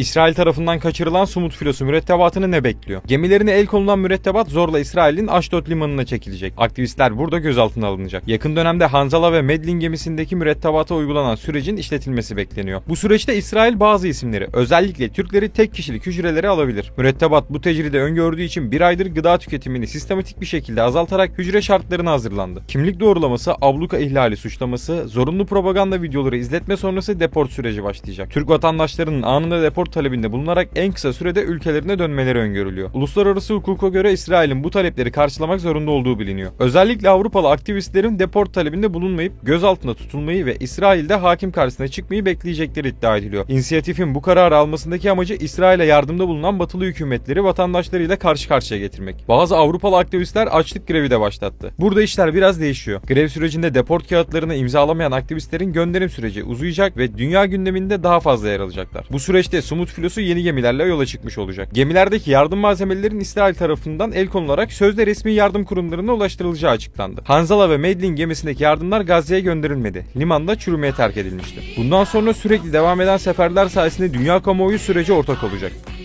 İsrail tarafından kaçırılan Sumut filosu mürettebatını ne bekliyor? Gemilerine el konulan mürettebat zorla İsrail'in Aşdod limanına çekilecek. Aktivistler burada gözaltına alınacak. Yakın dönemde Hanzala ve Medlin gemisindeki mürettebata uygulanan sürecin işletilmesi bekleniyor. Bu süreçte İsrail bazı isimleri, özellikle Türkleri tek kişilik hücrelere alabilir. Mürettebat bu tecride öngördüğü için bir aydır gıda tüketimini sistematik bir şekilde azaltarak hücre şartlarına hazırlandı. Kimlik doğrulaması, abluka ihlali suçlaması, zorunlu propaganda videoları izletme sonrası deport süreci başlayacak. Türk vatandaşlarının anında deport talebinde bulunarak en kısa sürede ülkelerine dönmeleri öngörülüyor. Uluslararası hukuka göre İsrail'in bu talepleri karşılamak zorunda olduğu biliniyor. Özellikle Avrupalı aktivistlerin deport talebinde bulunmayıp gözaltında tutulmayı ve İsrail'de hakim karşısına çıkmayı bekleyecekleri iddia ediliyor. İnisiyatifin bu kararı almasındaki amacı İsrail'e yardımda bulunan batılı hükümetleri vatandaşlarıyla karşı karşıya getirmek. Bazı Avrupalı aktivistler açlık grevi de başlattı. Burada işler biraz değişiyor. Grev sürecinde deport kağıtlarını imzalamayan aktivistlerin gönderim süreci uzayacak ve dünya gündeminde daha fazla yer alacaklar. Bu süreçte Sumut filosu yeni gemilerle yola çıkmış olacak. Gemilerdeki yardım malzemelerin İsrail tarafından el konularak sözde resmi yardım kurumlarına ulaştırılacağı açıklandı. Hanzala ve Medlin gemisindeki yardımlar Gazze'ye gönderilmedi. Limanda çürümeye terk edilmişti. Bundan sonra sürekli devam eden seferler sayesinde dünya kamuoyu sürece ortak olacak.